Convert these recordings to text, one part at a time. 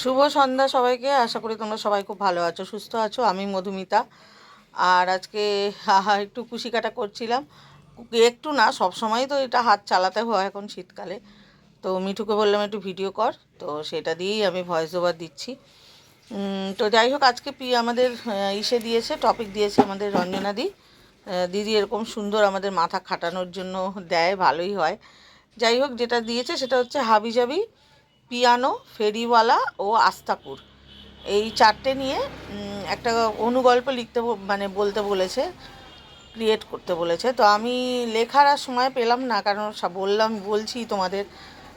শুভ সন্ধ্যা সবাইকে। আশা করি তোমরা সবাই খুব ভালো আছো, সুস্থ আছো। আমি মধুমিতা। আর আজকে একটু কুশি কাটা করছিলাম। একটু না সব সময় তো এটা হাত চালাতে হয় এখন শীতকালে। তো মিঠুকে বললাম, একটু ভিডিও কর। তো সেটা দিয়েই আমি ভয়েস ওভার দিচ্ছি। তো যাই হোক, আজকে পি, আমাদের ইসে দিয়েছে টপিক দিয়েছে আমাদের রঞ্জনা দি দিদি এরকম সুন্দর আমাদের মাথা খাটানোর জন্য দেয়, ভালোই হয়। যাই হোক, যেটা দিয়েছে সেটা হচ্ছে হাবিজাবি। পিয়ানো, ফেরিওয়ালা ও আস্তাকুর। এই চারটে নিয়ে একটা অনুগল্প লিখতে মানে বলতে বলেছে ক্রিয়েট করতে বলেছে। তো আমি লেখার আর সময় পেলাম না, কারণ বললাম, বলছি তোমাদের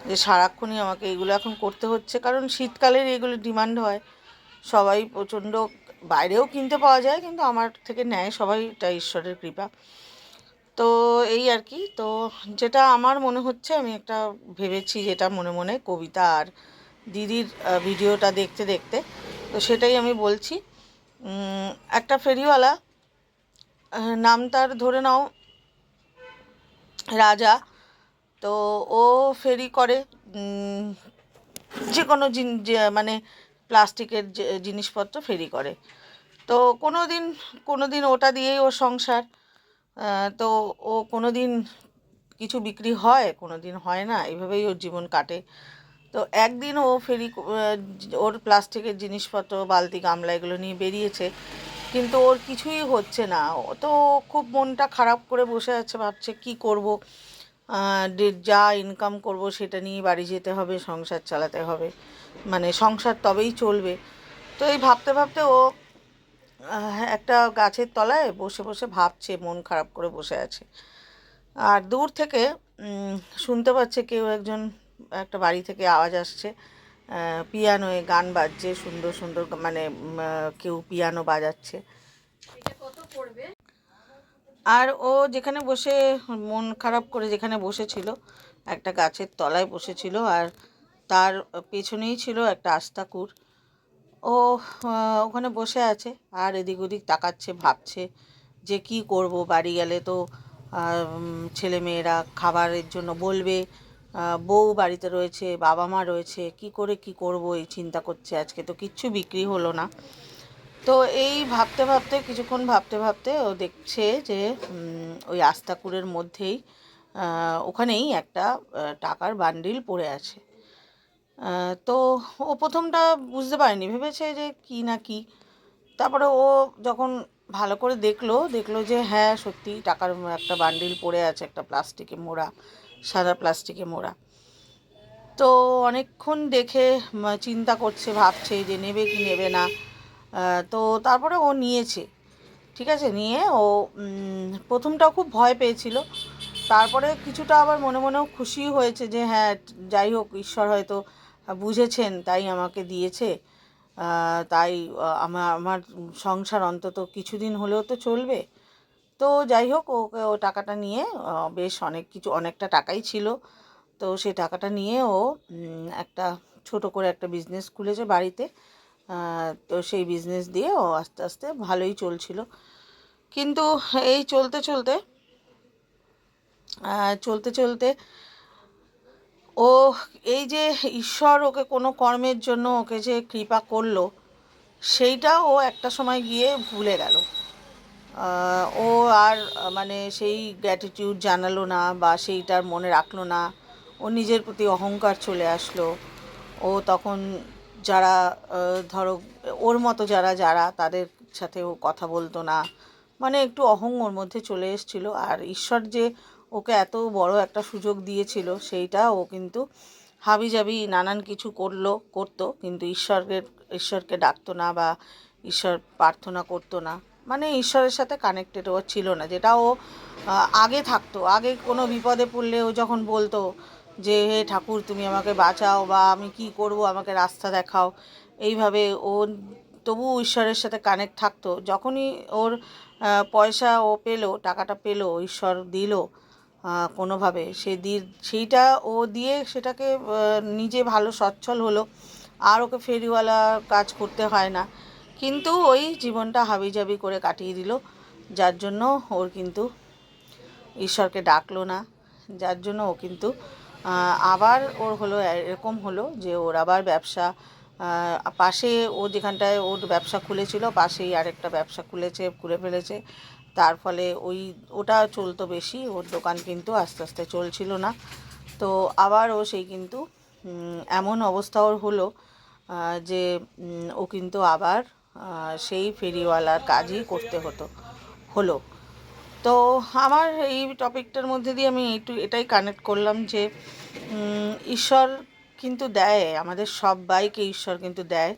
যে সারাক্ষণই আমাকে এগুলো এখন করতে হচ্ছে, কারণ শীতকালের এগুলো ডিমান্ড হয়। সবাই প্রচণ্ড, বাইরেও কিনতে পাওয়া যায়, কিন্তু আমার থেকে নেয় সবাই, এটা ঈশ্বরের কৃপা। তো এই আর কি, তো যেটা আমার মনে হচ্ছে, আমি একটা ভেবেছি যেটা মনে মনে কবিতা আর দিদির ভিডিওটা দেখতে দেখতে, তো সেটাই আমি বলছি। একটা ফেরিওয়ালা নাম তার ধরে নাও রাজা, তো ও ফেরি করে যে কোনো মানে প্লাস্টিকের জিনিসপত্র ফেরি করে। তো কোনো দিন কোনো দিন ওটা দিয়েই ওর সংসার। তো ও কোনো দিন কিছু বিক্রি হয়? কোনো দিন হয় না? এইভাবেই ওর জীবন কাটে। তো একদিন ও ফেরি ওর প্লাস্টিকের জিনিসপত্র, বালতি, গামলা এগুলো নিয়ে বেরিয়েছে। কিন্তু ওর কিছুই হচ্ছে না। ও তো খুব মনটা খারাপ করে বসে আছে, ভাবছে কি করব? যা ইনকাম করব সেটা নিয়ে বাড়ি যেতে হবে, সংসার চালাতে হবে। মানে সংসার তবেই চলবে। তো এই ভাবতে ভাবতে ও একটা গাছের তলায় বসে বসে ভাবছে মন খারাপ করে বসে আছে। আর দূর থেকে শুনতে পাচ্ছে কেউ একজন একটা বাড়ি থেকে আওয়াজ আসছে। পিয়ানোয় গান বাজছে সুন্দর সুন্দর মানে কেউ পিয়ানো বাজাচ্ছে। আর ও যেখানে বসে মন খারাপ করে যেখানে বসেছিল একটা গাছের তলায় বসেছিল। আর তার পেছনেই ছিল একটা আস্তাকুর। ও ওখানে বসে আছে আর এদিক ওদিক তাকাচ্ছে, ভাবছে যে কি করব, বাড়ি গেলে তো ছেলে মেয়েরা খাবারের জন্য বলবে বউ বাড়িতে রয়েছে, বাবা মা রয়েছে, কি করে কি করব, এই চিন্তা করছে আজকে তো কিচ্ছু বিক্রি হলো না। তো এই ভাবতে ভাবতে, কিছুক্ষণ ভাবতে ভাবতে ও দেখছে যে ওই আস্তাকুরের মধ্যেই ওখানেই একটা টাকার বান্ডিল পড়ে আছে। তো ও প্রথমটা বুঝতে পারেনি, ভেবেছে যে কি না কি। তারপরে ও যখন ভালো করে দেখল দেখল যে হ্যাঁ সত্যি টাকার একটা বান্ডিল পড়ে আছে, একটা প্লাস্টিকে মোড়া, সাদা প্লাস্টিকে মোড়া। তো অনেকক্ষণ দেখে চিন্তা করছে, ভাবছে যে নেবে কি নেবে না। তো তারপরে ও নিয়েছে, ঠিক আছে? নিয়ে ও প্রথমটাও খুব ভয় পেয়েছিল। তারপরে কিছুটা আবার মনে মনেও খুশি হয়েছে যে হ্যাঁ যাই হোক, ঈশ্বর হয়তো বুঝেছেন, তাই আমাকে দিয়েছে। তাই আমার আমার সংসার অন্তত কিছুদিন হলেও তো চলবে। তো যাই হোক, ওকে, ও টাকাটা নিয়ে বেশ অনেক কিছু, অনেকটা টাকাই ছিল। তো সেই টাকাটা নিয়ে ও একটা ছোট করে একটা বিজনেস খুলেছে বাড়িতে। তো সেই বিজনেস দিয়ে ও আস্তে আস্তে ভালোই চলছিল। কিন্তু এই চলতে চলতে চলতে চলতে ও এই যে ঈশ্বর ওকে কোনো কর্মের জন্য ওকে যে কৃপা করল সেইটা ও একটা সময় গিয়ে ভুলে গেল। ও আর মানে সেই গ্র্যাটিটিউড জানালো না বা সেইটার মনে রাখল না। ও নিজের প্রতি অহংকার চলে আসলো। ও তখন যারা ধরো, ওর মতো যারা যারা, তাদের সাথে ও কথা বলতো না। মানে একটু অহং ওর মধ্যে চলে এসেছিল। আর ঈশ্বর যে ওকে এত বড় একটা সুযোগ দিয়েছিল, সেইটা ও কিন্তু হাবি হাবিজাবি নানান কিছু করল, করতো, কিন্তু ঈশ্বরকে ঈশ্বরকে ডাকতো না বা ঈশ্বর প্রার্থনা করতো না। মানে ঈশ্বরের সাথে কানেক্টেড ও ছিল না, যেটা ও আগে থাকতো। আগে কোনো বিপদে পড়লে ও যখন বলতো যে, হে ঠাকুর, তুমি আমাকে বাঁচাও বা আমি কি করব, আমাকে রাস্তা দেখাও। এইভাবে ও তবু ঈশ্বরের সাথে কানেক্ট থাকতো। যখনই ওর পয়সা ও পেল, টাকাটা পেল, ঈশ্বর দিল কোনোভাবে। সে দি সেইটা ও দিয়ে সেটাকে নিজে ভালো সচ্ছল হলো। আর ওকে ফেরিওয়ালা কাজ করতে হয় না। কিন্তু ওই জীবনটা হাবিজাবি করে কাটিয়ে দিল। যার জন্য ওর কিন্তু ঈশ্বরকে ডাকলো না। যার জন্য ও কিন্তু আবার ওর হলো, এরকম হলো যে ওর আবার ব্যবসা পাশে ও যেখানটায় ওর ব্যবসা খুলেছিল, পাশেই আরেকটা ব্যবসা খুলেছে, খুলে ফেলেছে। তার ফলে ওই, ওটা চলতো বেশি, ওর দোকান কিন্তু আস্তে আস্তে চলছিল না। তো আবার ও সেই কিন্তু এমন অবস্থা ওর হলো যে ও কিন্তু আবার সেই ফেরিওয়ালার কাজই করতে হতো, হলো। তো আমার এই টপিকটার মধ্যে দিয়ে আমি একটু এটাই কানেক্ট করলাম যে ঈশ্বর কিন্তু দেয়, আমাদের সবাইকে ঈশ্বর কিন্তু দেয়।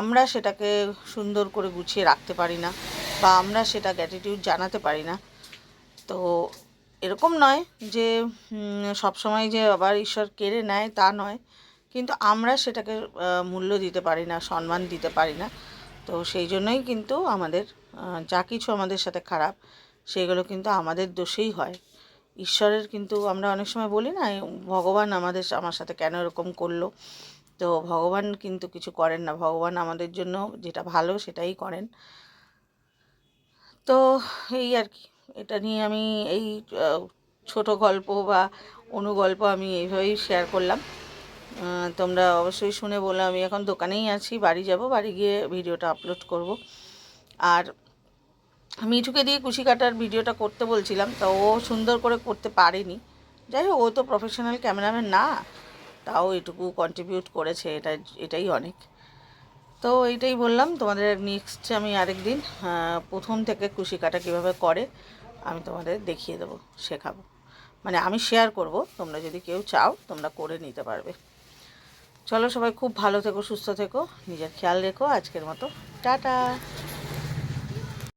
আমরা সেটাকে সুন্দর করে গুছিয়ে রাখতে পারি না। বা আমরা সেটা গ্র্যাটিটিউড জানাতে পারি না। তো এরকম নয় যে সব সময় যে আবার ঈশ্বর কেড়ে নেয় তা নয়। কিন্তু আমরা সেটাকে মূল্য দিতে পারি না, সম্মান দিতে পারি না। তো সেই জন্যই কিন্তু আমাদের যা কিছু আমাদের সাথে খারাপ, সেগুলো কিন্তু আমাদের দোষেই হয়। ঈশ্বরের কিন্তু আমরা অনেক সময় বলি না ভগবান আমাদের, আমার সাথে কেন এরকম করল? তো ভগবান কিন্তু কিছু করেন না। ভগবান আমাদের জন্য যেটা ভালো সেটাই করেন। তো এই আর কি, এটা নিয়ে আমি এই ছোট গল্প বা অনুগল্প আমি এইভাবেই শেয়ার করলাম। তোমরা অবশ্যই শুনে বলো, আমি এখন দোকানেই আছি, বাড়ি যাব, বাড়ি গিয়ে ভিডিওটা আপলোড করব। আর মিঠুকে দিয়ে কুশি কাটার ভিডিওটা করতে বলছিলাম, তা ও সুন্দর করে করতে পারেনি। যাই হোক, ও তো প্রফেশনাল ক্যামেরাম্যান না, তাও এটুকু কন্ট্রিবিউট করেছে এটা এটাই অনেক। তো এইটাই বললাম, তোমাদের নেক্সট আমি আরেকদিন দিন প্রথম থেকে কুশি কাটা কীভাবে করে, আমি তোমাদের দেখিয়ে দেবো, শেখাবো। মানে আমি শেয়ার করব, তোমরা যদি কেউ চাও, তোমরা করে নিতে পারবে। চলো সবাই খুব ভালো থেকো, সুস্থ থেকো, নিজের খেয়াল রেখো, আজকের মতো, টাটা।